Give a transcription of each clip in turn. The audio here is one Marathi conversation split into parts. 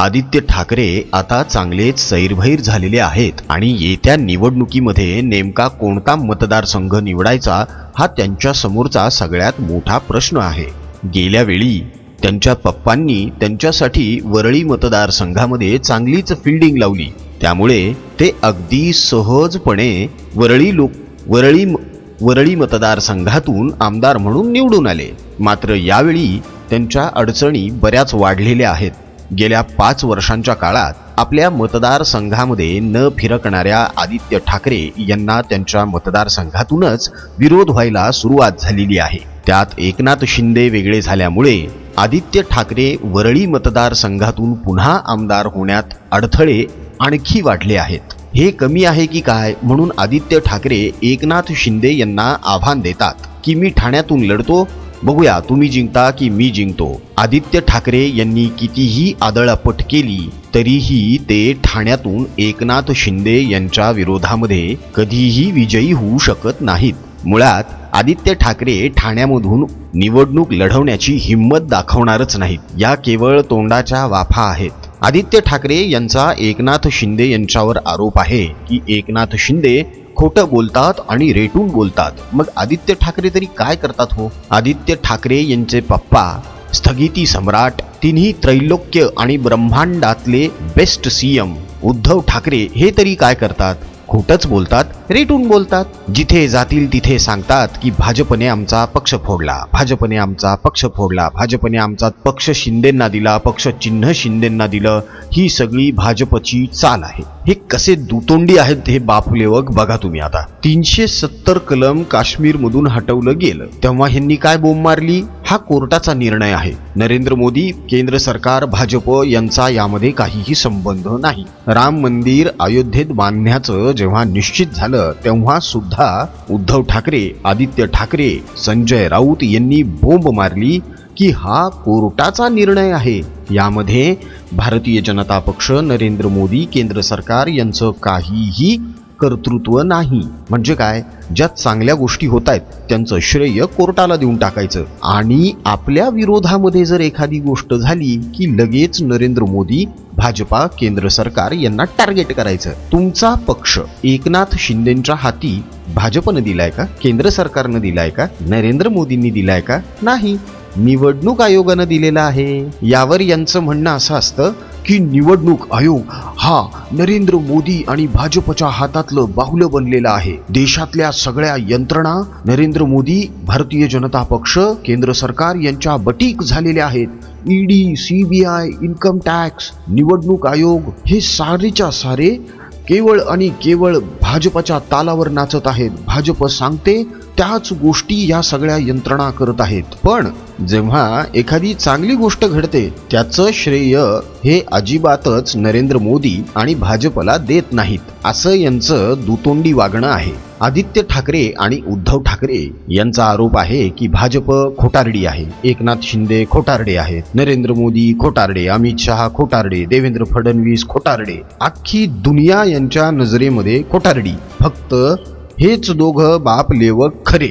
आदित्य ठाकरे आता चांगलेच सैरभैर झालेले आहेत आणि येत्या निवडणुकीमध्ये नेमका कोणता मतदारसंघ निवडायचा हा त्यांच्या समोरचा सगळ्यात मोठा प्रश्न आहे. गेल्या वेळी त्यांच्या पप्पांनी त्यांच्यासाठी वरळी मतदारसंघामध्ये चांगलीच फिल्डिंग लावली. त्यामुळे ते अगदी सहजपणे वरळी लोक वरळी वरळी मतदारसंघातून आमदार म्हणून निवडून आले. मात्र यावेळी त्यांच्या अडचणी बऱ्याच वाढलेल्या आहेत. गेल्या पाच वर्षांच्या काळात आपल्या मतदारसंघामध्ये न फिरकणाऱ्या आदित्य ठाकरे यांना त्यांच्या मतदारसंघातूनच विरोध व्हायला सुरुवात झालेली आहे. त्यात एकनाथ शिंदे वेगळे झाल्यामुळे आदित्य ठाकरे वरळी मतदारसंघातून पुन्हा आमदार होण्यात अडथळे आणखी वाढले आहेत. हे कमी आहे की काय म्हणून आदित्य ठाकरे एकनाथ शिंदे यांना आव्हान देतात की मी ठाण्यातून लढतो बघूया तुम्ही जिंकता की मी जिंकतो. आदित्य ठाकरे यांनी कितीही आदळापट केली तरीही ते ठाण्यातून एकनाथ शिंदे यांच्या विरोधामध्ये कधीही विजयी होऊ शकत नाहीत. मुळात आदित्य ठाकरे ठाण्यामधून निवडणूक लढवण्याची हिंमत दाखवणारच नाहीत. या केवळ तोंडाच्या वाफा आहेत. आदित्य ठाकरे यांचा एकनाथ शिंदे यांच्यावर आरोप आहे की एकनाथ शिंदे खोटं बोलतात आणि रेटून बोलतात. मग आदित्य ठाकरे तरी काय करतात हो? आदित्य ठाकरे यांचे पप्पा स्थगिती सम्राट तिन्ही त्रैलोक्य आणि ब्रह्मांडातले बेस्ट सीएम उद्धव ठाकरे हे तरी काय करतात? खोटच बोलतात. रेटून बोलतात. जिथे जातील तिथे सांगतात की भाजपने आमचा पक्ष फोडला. भाजपने आमचा पक्ष फोडला. भाजपने आमचा पक्ष शिंदेंना दिला. पक्ष चिन्ह शिंदेंना दिलं. ही सगळी भाजपची चाल आहे. हे कसे दुतोंडी आहेत हे बापलेवक बघा तुम्ही आता. तीनशे सत्तर कलम काश्मीरमधून हटवलं गेलं. तेव्हा ह्यांनी काय बोंब मारली? हा कोर्टाचा निर्णय आहे. नरेंद्र मोदी केंद्र सरकार भाजप यांचा यामध्ये काहीही संबंध नाही. राम मंदिर अयोध्येत बांधण्याचं जेव्हा निश्चित झालं तेव्हा सुद्धा उद्धव ठाकरे आदित्य ठाकरे संजय राऊत यांनी बोंब मारली की हा कोर्टाचा निर्णय आहे. यामध्ये भारतीय जनता पक्ष नरेंद्र मोदी केंद्र सरकार यांचं काहीही कर्तृत्व नाही. म्हणजे काय? ज्या चांगल्या गोष्टी होत आहेत त्यांचं श्रेय कोर्टाला देऊन टाकायचं. आणि आपल्या विरोधामध्ये जर एखादी गोष्ट झाली की लगेच नरेंद्र मोदी भाजपा केंद्र सरकार यांना टार्गेट करायचं. तुमचा पक्ष एकनाथ शिंदेच्या हाती भाजपनं दिलाय का? केंद्र सरकारनं दिलाय का? नरेंद्र मोदींनी दिलाय का? नाही. निवडणूक आयोगानं दिलेला आहे. यावर यांचं म्हणणं असं असतं की निवडणूक आयोग हा नरेंद्र मोदी आणि भाजपच्या हातातलं बाहुलं बनलेलं आहे. देशातल्या सगळ्या यंत्रणा नरेंद्र मोदी भारतीय जनता पक्ष केंद्र सरकार यांच्या बटीक झालेल्या आहेत. ईडी सीबीआय इन्कम टॅक्स निवडणूक आयोग हे सारेच्या सारे केवळ आणि केवळ भाजपच्या तालावर नाचत आहेत. भाजप सांगते त्याच गोष्टी या सगळ्या यंत्रणा करत आहेत. पण जेव्हा एखादी चांगली गोष्ट घडते त्याचं श्रेय हे अजिबातच नरेंद्र मोदी आणि भाजपला देत नाहीत असं यांचं दुतोंडी वागणं आहे. आदित्य ठाकरे आणि उद्धव ठाकरे यांचा आरोप आहे की भाजप खोटारडी आहे. एकनाथ शिंदे खोटारडे आहेत. नरेंद्र मोदी खोटारडे अमित शहा खोटारडे देवेंद्र फडणवीस खोटारडे. अख्खी दुनिया यांच्या नजरेमध्ये खोटारडी. फक्त हेच दोघं बाप लेवक खरे.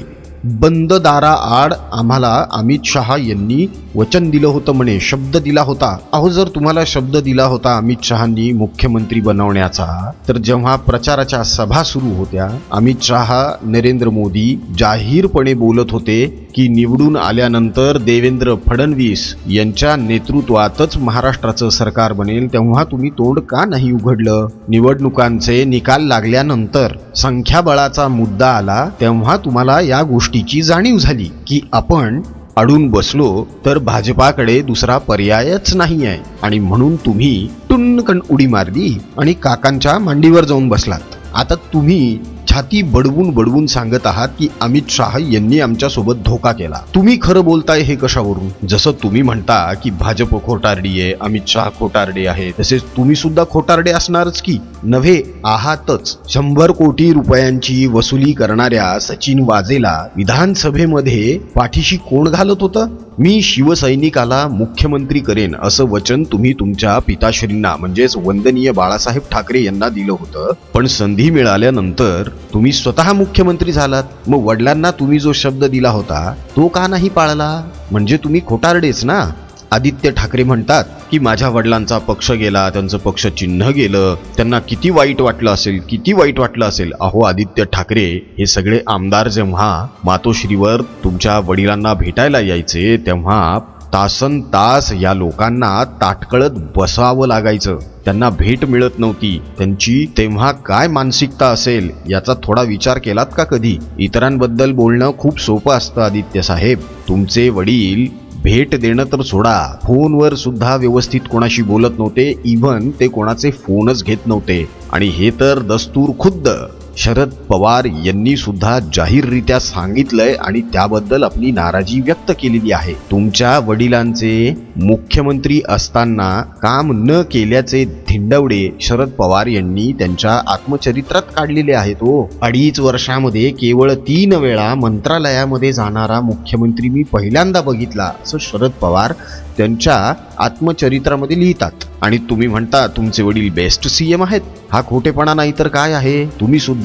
बंद दारा आड आम्हाला अमित शहा यांनी वचन दिलं होतं म्हणे शब्द दिला होता. अहो जर तुम्हाला शब्द दिला होता अमित शहांनी मुख्यमंत्री बनवण्याचा तर जेव्हा प्रचाराच्या सभा सुरू होत्या अमित शहा नरेंद्र मोदी जाहीरपणे बोलत होते की निवडून आल्यानंतर देवेंद्र फडणवीस यांच्या नेतृत्वातच महाराष्ट्राचं सरकार बनेल तेव्हा तुम्ही तोंड का नाही उघडलं? निवडणुकांचे निकाल लागल्यानंतर संख्याबळाचा मुद्दा आला तेव्हा तुम्हाला या गोष्टीची जाणीव झाली की आपण अडून बसलो तर भाजपाकडे दुसरा पर्यायच नाही आहे आणि म्हणून तुम्ही टुन्नकन उडी मारली आणि काकांच्या मांडीवर जाऊन बसलात. आता तुम्ही छाती बडवून बडवून सांगत आहात की अमित शहा यांनी आमच्यासोबत धोका केला. तुम्ही खरं बोलताय हे कशावरून? जसं तुम्ही म्हणता की भाजप खोटारडी आहे अमित शहा खोटारडे आहे तसेच तुम्ही सुद्धा खोटारडे असणारच की? नव्हे आहातच. शंभर कोटी रुपयांची वसुली करणाऱ्या सचिन वाजेला विधानसभेमध्ये पाठीशी कोण घालत होतं? मी शिवसैनिकाला मुख्यमंत्री करेन असं वचन तुम्ही तुमच्या पिताश्रींना म्हणजेच वंदनीय बाळासाहेब ठाकरे यांना दिलं होतं. पण संधी मिळाल्यानंतर तुम्ही स्वतः मुख्यमंत्री झालात. मग वडिलांना तुम्ही जो शब्द दिला होता तो का नाही पाळला? म्हणजे तुम्ही खोटारडेच ना? आदित्य ठाकरे म्हणतात की माझ्या वडिलांचा पक्ष गेला त्यांचं पक्ष चिन्ह गेलं त्यांना किती वाईट वाटलं असेल किती वाईट वाटलं असेल अहो आदित्य ठाकरे हे सगळे आमदार जेव्हा मातोश्रीवर तुमच्या वडिलांना भेटायला यायचे तेव्हा तासन तास या लोकांना ताटकळत बसावं लागायचं. त्यांना भेट मिळत नव्हती. त्यांची तेव्हा काय मानसिकता असेल याचा थोडा विचार केलात का कधी? इतरांबद्दल बोलणं खूप सोपं असतं आदित्य साहेब. तुमचे वडील भेट देणं तर सोडा. फोनवर सुद्धा व्यवस्थित कोणाशी बोलत नव्हते. इव्हन ते कोणाचे फोनच घेत नव्हते. आणि हे तर दस्तूर खुद्द. शरद पवार यांनी सुद्धा जाहीररित्या सांगितलंय आणि त्याबद्दल आपली नाराजी व्यक्त केलेली आहे. तुमच्या वडिलांचे मुख्यमंत्री असताना काम न केल्याचे धिंडवडे शरद पवार यांनी त्यांच्या आत्मचरित्रात काढलेले आहेत हो. अडीच वर्षामध्ये केवळ तीन वेळा मंत्रालयामध्ये जाणारा मुख्यमंत्री मी पहिल्यांदा बघितला असं शरद पवार त्यांच्या आत्मचरित्रामध्ये लिहितात. आणि तुम्ही म्हणता तुमचे वडील बेस्ट सीएम आहेत. हा खोटेपणा नाही तर काय आहे? तुम्ही सुद्धा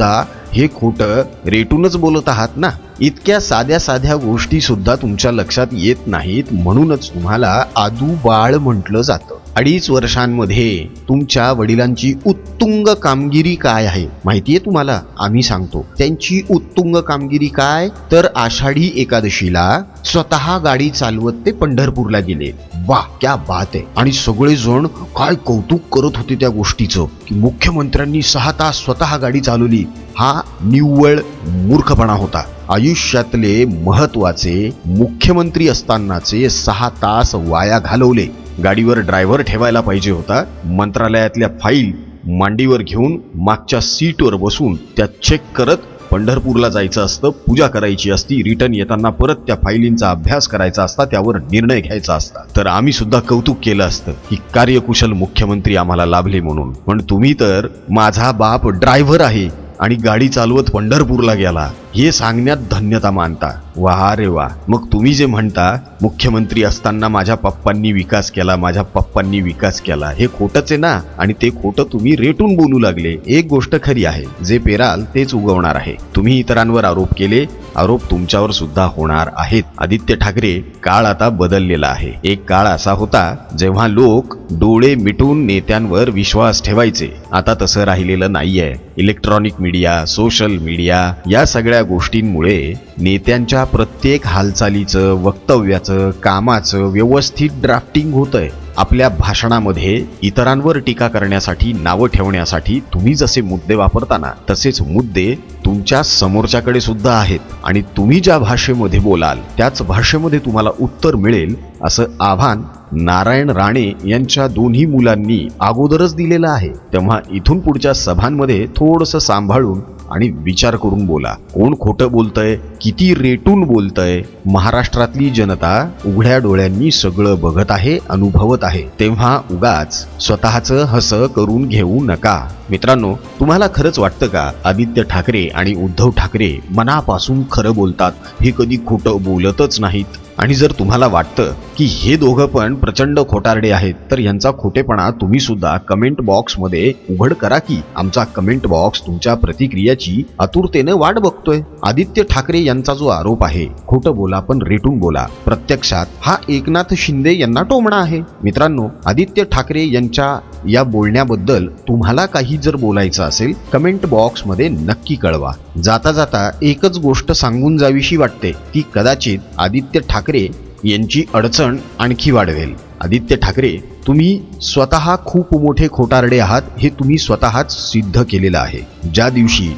हे खोटं रेटूनच बोलत आहात ना? इतक्या साध्या साध्या गोष्टी सुद्धा तुमच्या लक्षात येत नाहीत म्हणूनच तुम्हाला आदू बाळ म्हटलं जातं. अडीच वर्षांमध्ये तुमच्या वडिलांची उत्तुंग कामगिरी काय आहे? माहितीये तुम्हाला? आम्ही सांगतो. त्यांची उत्तुंग कामगिरी काय? तर आषाढी एकादशीला स्वतः गाडी चालवत ते पंढरपूरला गेले. वा क्या बात आहे. आणि सगळे जण काय कौतुक करत होते त्या गोष्टीचं? की मुख्यमंत्र्यांनी सहा तास स्वतः गाडी चालवली. हा निव्वळ मूर्खपणा होता. आयुष्यातले महत्त्वाचे मुख्यमंत्री असतानाचे सहा तास वाया घालवले. गाडीवर ड्रायव्हर ठेवायला पाहिजे होता. मंत्रालयातल्या फाईल मांडीवर घेऊन मागच्या सीटवर बसून त्या चेक करत पंढरपूरला जायचं असतं पूजा करायची असती रिटर्न येताना परत त्या फाईलींचा अभ्यास करायचा असता त्यावर निर्णय घ्यायचा असता. तर आम्ही सुद्धा कौतुक केलं असतं की कार्यकुशल मुख्यमंत्री आम्हाला लाभले म्हणून. पण तुम्ही तर माझा बाप ड्रायव्हर आहे. आणि गाडी चालवत पंढरपूरला गेला. हे सांगण्यात धन्यता मानता. वा रे वा. मग तुम्ही जे म्हणता मुख्यमंत्री असताना माझ्या पप्पांनी विकास केला माझ्या पप्पांनी विकास केला हे खोटंच आहे ना? आणि ते खोटं तुम्ही रेटून बोलू लागले. एक गोष्ट खरी आहे जे पेराल तेच उगवणार आहे. तुम्ही इतरांवर आरोप केले आरोप तुमच्यावर सुद्धा होणार आहेत. आदित्य ठाकरे काळ आता बदललेला आहे. एक काळ असा होता जेव्हा लोक डोळे मिटून नेत्यांवर विश्वास ठेवायचे. आता तसं राहिलेलं नाहीये. इलेक्ट्रॉनिक मीडिया सोशल मीडिया या सगळ्या गोष्टींमुळे नेत्यांच्या प्रत्येक हालचालीचं वक्तव्याचं कामाचं व्यवस्थित ड्राफ्टिंग होतंय. आपल्या भाषणामध्ये इतरांवर टीका करण्यासाठी नावं ठेवण्यासाठी तुम्ही जसे मुद्दे वापरताना तसेच मुद्दे तुमच्या समोरच्याकडे सुद्धा आहेत. आणि तुम्ही ज्या भाषेमध्ये बोलाल त्याच भाषेमध्ये तुम्हाला उत्तर मिळेल असं आव्हान नारायण राणे यांच्या दोन्ही मुलांनी अगोदरच दिलेलं आहे. तेव्हा इथून पुढच्या सभांमध्ये थोडंसं सांभाळून आणि विचार करून बोला. कोण खोटं बोलतंय? किती रेटून बोलतंय? महाराष्ट्रातली जनता उघड्या डोळ्यांनी सगळं बघत आहे अनुभवत आहे. तेव्हा उगाच स्वतःचं हस करून घेऊ नका. मित्रांनो तुम्हाला खरंच वाटतं का? आदित्य ठाकरे आणि उद्धव ठाकरे मनापासून खरं बोलतात. हे कधी खोटं बोलतच नाहीत. आणि जर तुम्हाला वाटतं की हे दोघं पण प्रचंड खोटारडे आहेत. तर यांचा खोटेपणा तुम्ही सुद्धा कमेंट बॉक्समध्ये उघड करा की आमचा कमेंट बॉक्स तुमच्या प्रतिक्रियाची आतुरतेने वाट बघतोय. आदित्य ठाकरे यांचा जो आरोप आहे खोटं बोला पण रेटून बोला. प्रत्यक्षात हा एकनाथ शिंदे यांना टोमणा आहे. मित्रांनो आदित्य ठाकरे यांच्या या बोलण्याबद्दल तुम्हाला काही जर बोलायचं असेल कमेंट बॉक्समध्ये नक्की कळवा. जाता जाता एकच गोष्ट सांगून जावीशी वाटते ती कदाचित आदित्य ठाकरे यांची अडचण आणखी वाढवेल. आदित्य ठाकरे तुम्ही स्वतः खूप मोठे खोटारडे आहात हे तुम्ही स्वतःच सिद्ध केलेलं आहे. ज्या दिवशी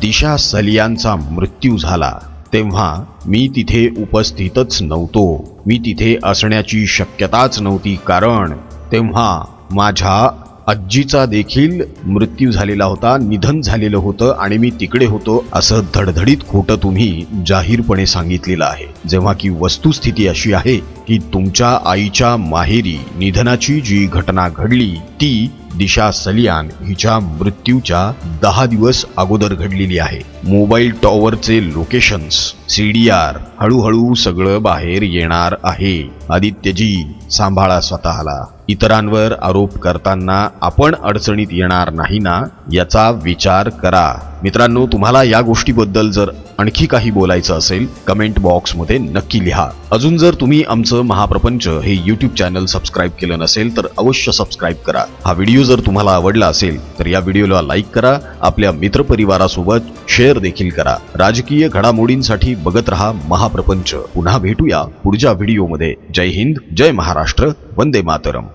दिशा सलियांचा मृत्यू झाला तेव्हा मी तिथे उपस्थितच नव्हतो. मी तिथे असण्याची शक्यताच नव्हती कारण तेव्हा माझ्या आजीचा देखील मृत्यू झालेला होता निधन झालेलं होतं आणि मी तिकडे होतो असं धडधडीत खोटं तुम्ही जाहीरपणे सांगितलेलं आहे. जेव्हा की वस्तुस्थिती अशी आहे की तुमच्या आईच्या माहेरी निधनाची जी घटना घडली ती दिशा सलियान हिच्या मृत्यूच्या दहा दिवस अगोदर घडलेली आहे. मोबाईल टॉवरचे लोकेशन्स सी डी आर हळूहळू सगळं बाहेर येणार आहे. आदित्यजी सांभाळा स्वतःला. इतरांवर आरोप करताना आपण अडचणीत येणार नाही ना याचा विचार करा. मित्रांनो तुम्हाला या गोष्टीबद्दल जर आणखी काही बोलायचं असेल कमेंट बॉक्समध्ये नक्की लिहा. अजून जर तुम्ही आमचं महाप्रपंच हे यूट्यूब चॅनल सबस्क्राईब केलं नसेल तर अवश्य सबस्क्राईब करा. हा व्हिडिओ जर तुम्हाला आवडला असेल तर या व्हिडिओला लाईक करा. आपल्या मित्रपरिवारासोबत शेअर देखील करा. राजकीय घडामोडींसाठी बघत रहा महाप्रपंच. पुन्हा भेटूया पुढच्या व्हिडिओमध्ये जय हिंद जय महाराष्ट्र वंदे मातरम.